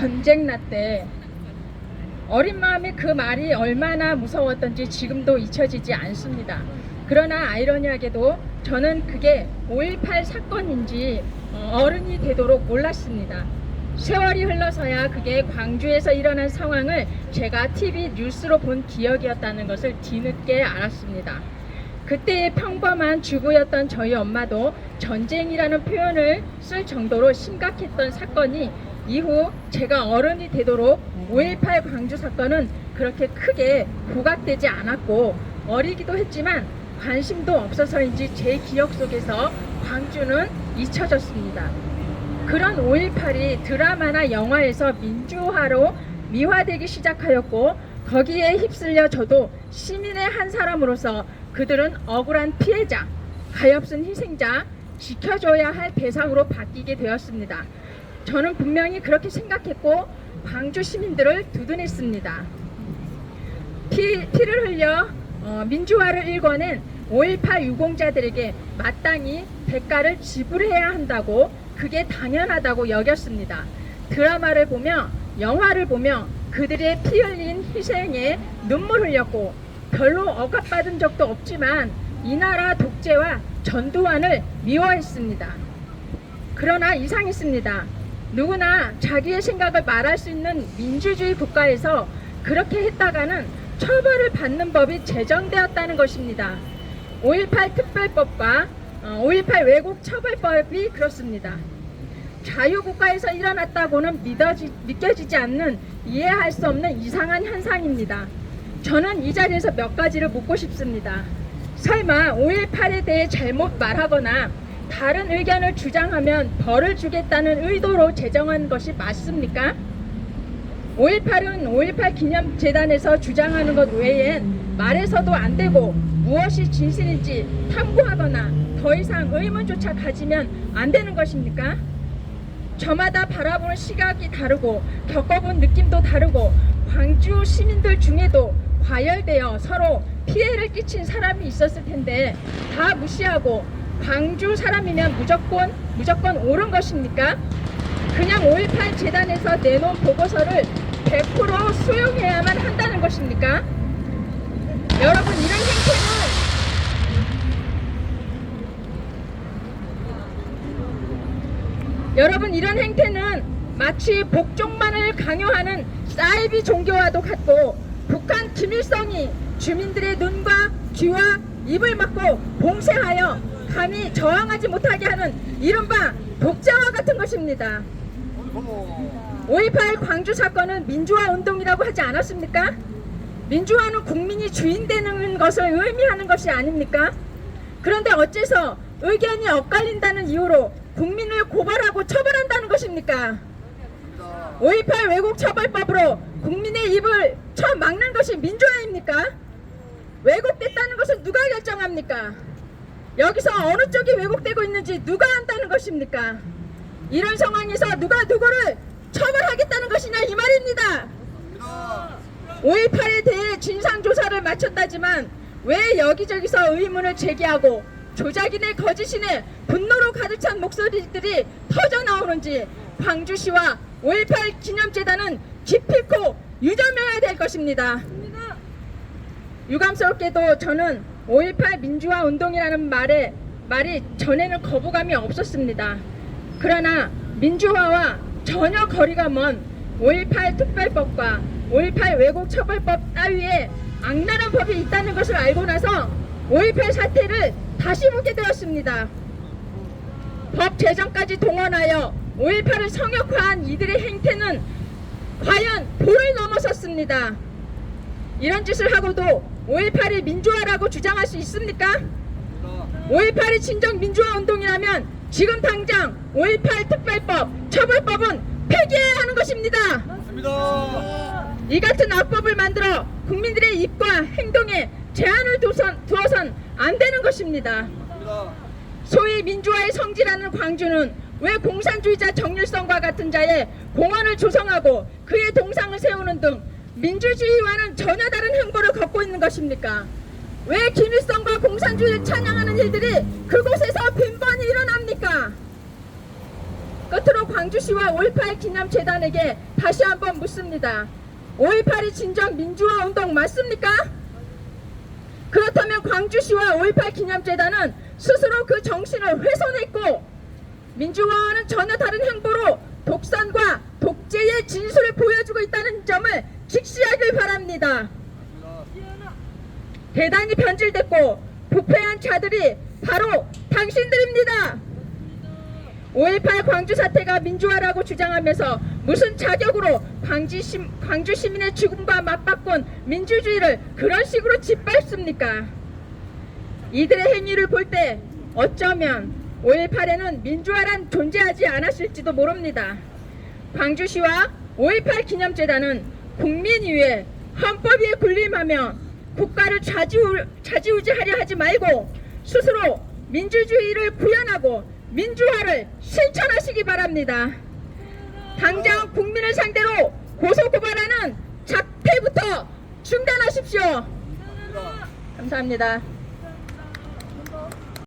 전쟁 났대. 어린 마음에 그 말이 얼마나 무서웠던지 지금도 잊혀지지 않습니다. 그러나 아이러니하게도 저는 그게 5.18 사건인지 어, 어른이 되도록 몰랐습니다. 세월이 흘러서야 그게 광주에서 일어난 상황을 제가 TV 뉴스로 본 기억이었다는 것을 뒤늦게 알았습니다. 그때의 평범한 주부였던 저희 엄마도 전쟁이라는 표현을 쓸 정도로 심각했던 사건이 이후 제가 어른이 되도록 5.18 광주 사건은 그렇게 크게 부각되지 않았고 어리기도 했지만 관심도 없어서인지 제 기억 속에서 광주는 잊혀졌습니다. 그런 5.18이 드라마나 영화에서 민주화로 미화되기 시작하였고 거기에 휩쓸려 저도 시민의 한 사람으로서 그들은 억울한 피해자, 가엾은 희생자, 지켜줘야 할 대상으로 바뀌게 되었습니다. 저는 분명히 그렇게 생각했고 광주 시민들을 두둔했습니다. 피, 피를 흘려 어, 민주화를 일궈낸 5.18 유공자들에게 마땅히 대가를 지불해야 한다고 그게 당연하다고 여겼습니다. 드라마를 보며 영화를 보며 그들의 피 흘린 희생에 눈물 흘렸고 별로 억압받은 적도 없지만 이 나라 독재와 전두환을 미워했습니다. 그러나 이상했습니다. 누구나 자기의 생각을 말할 수 있는 민주주의 국가에서 그렇게 했다가는 처벌을 받는 법이 제정되었다는 것입니다. 5.18 특별법과 5.18 왜곡 처벌법이 그렇습니다. 자유국가에서 일어났다고는 믿어지, 믿겨지지 않는 이해할 수 없는 이상한 현상입니다. 저는 이 자리에서 몇 가지를 묻고 싶습니다. 설마 5.18에 대해 잘못 말하거나 다른 의견을 주장하면 벌을 주겠다는 의도로 제정한 것이 맞습니까? 5.18은 5.18 기념재단에서 주장하는 것 외엔 말해서도 안 되고 무엇이 진실인지 탐구하거나 더 이상 의문조차 가지면 안 되는 것입니까? 저마다 바라보는 시각이 다르고 겪어본 느낌도 다르고 광주 시민들 중에도 과열되어 서로 피해를 끼친 사람이 있었을 텐데 다 무시하고 광주 사람이면 무조건 무조건 옳은 것입니까? 그냥 5.18 재단에서 내놓은 보고서를 100% 수용해야만 한다는 것입니까? 여러분 이런 행태는 여러분 이런 행태는 마치 복종만을 강요하는 사이비 종교와도 같고 북한 김일성이 주민들의 눈과 귀와 입을 막고 봉쇄하여 감히 저항하지 못하게 하는 이른바 독재와 같은 것입니다. 5.18 광주 사건은 민주화 운동이라고 하지 않았습니까? 민주화는 국민이 주인 되는 것을 의미하는 것이 아닙니까? 그런데 어째서 의견이 엇갈린다는 이유로 국민을 고발하고 처벌한다는 것입니까? 5.18 왜곡 처벌법으로 국민의 입을 처 막는 것이 민주화입니까? 왜곡됐다는 것을 누가 결정합니까? 여기서 어느 쪽이 왜곡되고 있는지 누가 안다는 것입니까? 이런 상황에서 누가 누구를 처벌하겠다는 것이냐 이 말입니다. 5.18에 대해 진상조사를 마쳤다지만 왜 여기저기서 의문을 제기하고 조작이네 거짓이네 분노로 가득 찬 목소리들이 터져 나오는지 광주시와 5.18 기념재단은 기필코 유념해야 될 것입니다. 유감스럽게도 저는 5.18 민주화 운동이라는 말에 말이 전에는 거부감이 없었습니다. 그러나 민주화와 전혀 거리가 먼 5.18 특별법과 5.18 왜곡 처벌법 따위에 악랄한 법이 있다는 것을 알고 나서 5.18 사태를 다시 보게 되었습니다. 법 제정까지 동원하여 5.18을 성역화한 이들의 행태는 과연 도를 넘어섰습니다. 이런 짓을 하고도 5.18이 민주화라고 주장할 수 있습니까? 5.18이 진정 민주화 운동이라면 지금 당장 5.18 특별법, 처벌법은 폐기해야 하는 것입니다. 맞습니다. 이 같은 악법을 만들어 국민들의 입과 행동에 제한을 두선, 두어선 안 되는 것입니다. 맞습니다. 소위 민주화의 성지라는 광주는 왜 공산주의자 정일성과 같은 자의 공원을 조성하고 그의 동상을 세우는 등 민주주의와는 전혀 다른 행보를 걷고 있는 것입니까? 왜 김일성과 공산주의를 찬양하는 일들이 그곳에서 빈번히 일어납니까? 끝으로 광주시와 5.18 기념재단에게 다시 한번 묻습니다. 5.18이 진정 민주화 운동 맞습니까? 그렇다면 광주시와 5.18 기념재단은 스스로 그 정신을 훼손했고 민주화와는 전혀 다른 행보로 독선과 독재의 진술을 보여주고 있다는 점을 직시하길 바랍니다. 대단히 변질됐고 부패한 자들이 바로 당신들입니다. 5.18 광주 사태가 민주화라고 주장하면서 무슨 자격으로 광주, 시, 광주 시민의 죽음과 맞바꾼 민주주의를 그런 식으로 짓밟습니까? 이들의 행위를 볼 때 어쩌면 5.18에는 민주화란 존재하지 않았을지도 모릅니다. 광주시와 5.18 기념재단은 국민 위에 헌법 위에 군림하며 국가를 좌지우, 좌지우지하려 하지 말고 스스로 민주주의를 구현하고 민주화를 실천하시기 바랍니다. 당장 국민을 상대로 고소고발하는 작태부터 중단하십시오. 감사합니다.